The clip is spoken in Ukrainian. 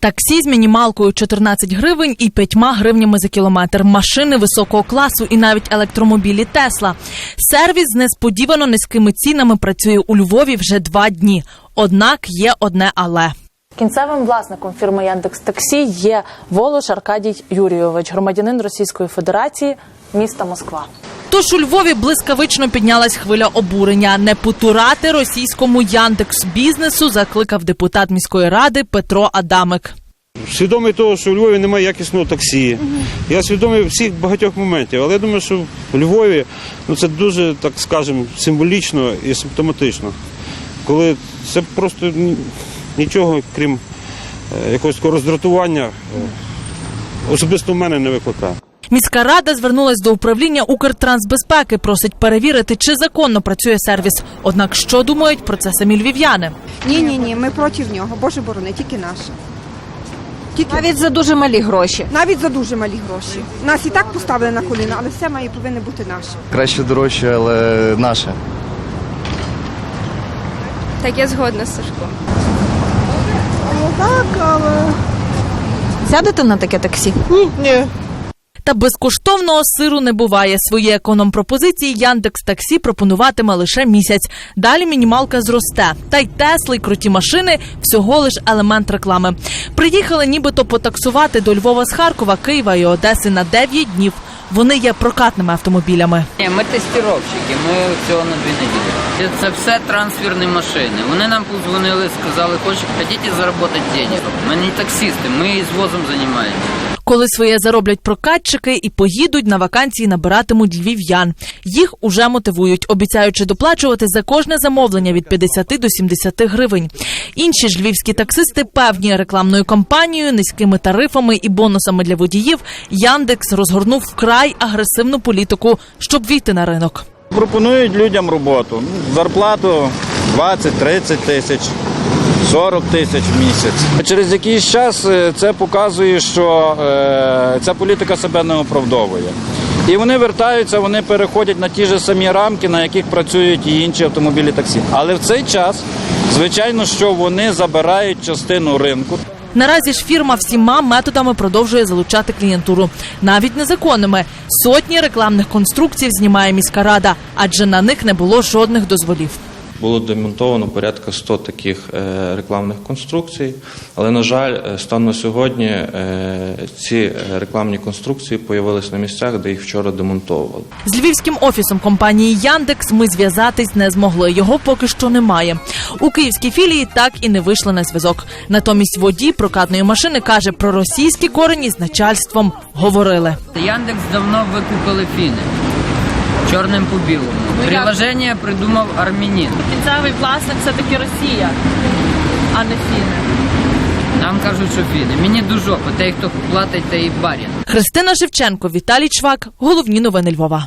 Таксі з мінімалкою 14 гривень і 5 гривнями за кілометр. Машини високого класу і навіть електромобілі Тесла. Сервіс з несподівано низькими цінами працює у Львові вже два дні. Однак є одне але. Кінцевим власником фірми Яндекс Таксі є Волош Аркадій Юрійович, громадянин Російської Федерації, міста Москва. Тож у Львові блискавично піднялась хвиля обурення. Не потурати російському Яндекс бізнесу закликав депутат міської ради Петро Адамик. Свідомий того, що у Львові немає якісного таксі. Я свідомий всіх багатьох моментів, але я думаю, що в Львові ну, це дуже, так скажемо, символічно і симптоматично. Коли це просто нічого, крім е, якогось такого роздратування, е, особисто в мене не викликає. Міська рада звернулась до управління Укртрансбезпеки, просить перевірити, чи законно працює сервіс. Однак, що думають про це самі львів'яни? Ні, ні, ні, ми проти нього. Боже борони, тільки наше. Тільки Навіть за дуже малі гроші. навіть за дуже малі гроші. Нас і так поставили на коліна, але все має повинно бути наше. Краще дорожче, але наше. Так, я згодна з Сашком. Так, але Сядете на таке таксі? Та безкоштовного сиру не буває. Свої економ-пропозиції Яндекс Таксі пропонуватиме лише місяць. Далі мінімалка зросте. Та й Тесли, й круті машини всього лиш елемент реклами. Приїхали нібито потаксувати до Львова з Харкова, Києва і Одеси на 9 днів. Вони є прокатними автомобілями. Ні, ми тестіровщики, ми всього на дві неділі. Це все трансферні машини. Вони нам позвонили, сказали, хоч хотіте заробити денег. Ми не таксисти, ми звозом займаємося. Коли своє зароблять прокатчики і поїдуть на вакансії набиратимуть львів'ян. Їх уже мотивують, обіцяючи доплачувати за кожне замовлення від 50 до 70 гривень. Інші ж львівські таксисти певні рекламною кампанією, низькими тарифами і бонусами для водіїв. Яндекс розгорнув вкрай агресивну політику, щоб війти на ринок. Пропонують людям роботу. Ну, Зарплату 20-30 тисяч, 40 тисяч в місяць. Через якийсь час е, це показує, що е, ця політика себе не оправдовує. І вони вертаються, вони переходять на ті ж самі рамки, на яких працюють і інші автомобілі таксі. Але в цей час, звичайно, що вони забирають частину ринку. Наразі ж фірма всіма методами продовжує залучати клієнтуру, навіть незаконними. Сотні рекламних конструкцій знімає міська рада, адже на них не було жодних дозволів. Було демонтовано порядка 100 таких е, рекламних конструкцій, але на жаль, е, станом на сьогодні е, ці рекламні конструкції появились на місцях, де їх вчора демонтовували. З львівським офісом компанії Яндекс ми зв'язатись не змогли. Його поки що немає. У київській філії так і не вийшли на зв'язок. Натомість водій прокатної машини каже про російські корені з начальством говорили. Яндекс давно викупили фіни. Чорним по білому. Приложення придумав армянин. Кінцевий власник все таки Росія, а не фіни. Нам кажуть, що фіни. Мені дужо, жопи, той, хто платить, та і барін. Христина Шевченко, Віталій Чвак. Головні новини Львова.